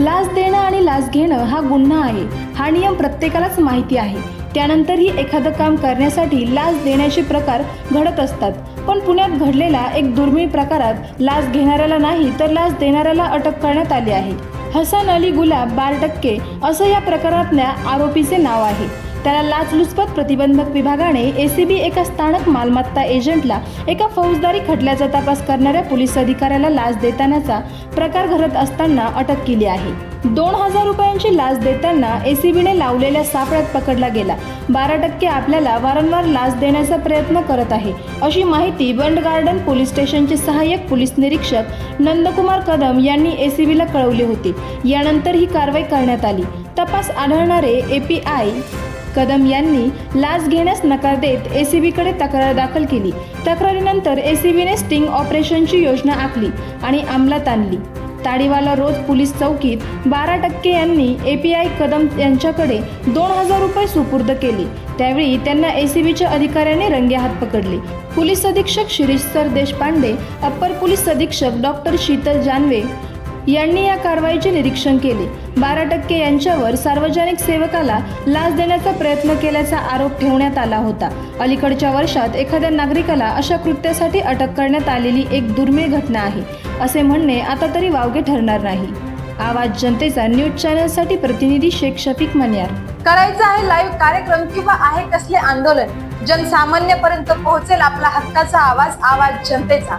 लाच घेणं हा गुन्हा आहे. हा नियम प्रत्येकालाच माहिती आहे. त्यानंतरही एखादं काम करण्यासाठी लाच देण्याचे प्रकार घडत असतात. पण पुण्यात घडलेला एक दुर्मिळ प्रकारात लाच घेणाऱ्याला नाही तर लाच देणाऱ्याला अटक करण्यात आली आहे. हसन अली गुलाब बार टक्के असं या प्रकारातल्या आरोपीचे नाव आहे. त्याला लाचलुचपत प्रतिबंधक विभागाने एसीबी एका स्थानक मालमत्ता एजंटला एका फौजदारी खटल्याचा तपास करणाऱ्या पोलीस अधिकाऱ्याला लाच देतानाचा प्रकार घडत असताना अटक केली आहे. दोन हजार रुपयांची लाच देताना एसीबीने लावलेल्या सापळ्यात पकडला गेला. बारा टक्के आपल्याला वारंवार लाच देण्याचा प्रयत्न करत आहे अशी माहिती बंड गार्डन पोलीस स्टेशनचे सहाय्यक पोलीस निरीक्षक नंदकुमार कदम यांनी एसीबीला कळवले होते. यानंतर ही कारवाई करण्यात आली. तपास आढळणारे एपीआय कदम यांनी लाच घेण्यास नकार देत एसीबीकडे तक्रार दाखल केली. तक्रारीनंतर एसीबीने स्टिंग ऑपरेशनची योजना आखली आणि अंमलात आणली. ताडीवाला रोज पोलीस चौकीत बारा टक्के यांनी एपीआय कदम यांच्याकडे दोन हजार रुपये सुपूर्द केले. त्यावेळी त्यांना एसीबीच्या अधिकाऱ्याने रंगेहात पकडले. पोलीस अधीक्षक Shirish sir Deshpande upper police अधीक्षक डॉक्टर शीतल जानवे यांनी या कारवाईचे निरीक्षण केले. बारा टक्के यांच्यावर सार्वजनिक सेवकाला लाच देण्याचा प्रयत्न केल्याचा आरोप ठेवण्यात आला होता. अलीकडच्या वर्षात एखाद्या नागरिकाला अशा कृत्यासाठी अटक करण्यात आलेली एक दुर्मिळ घटना आहे. असे म्हणणे आता तरी वावगे ठरणार नाही. आवाज जनतेचा न्यूज चॅनलसाठी प्रतिनिधी शेख शफीक मन्यार. करायचं आहे लाईव्ह कार्यक्रम किंवा आहे कसले आंदोलन? जनसामान्यपर्यंत पोहोचेल आपला हक्काचा आवाज आवाज जनतेचा.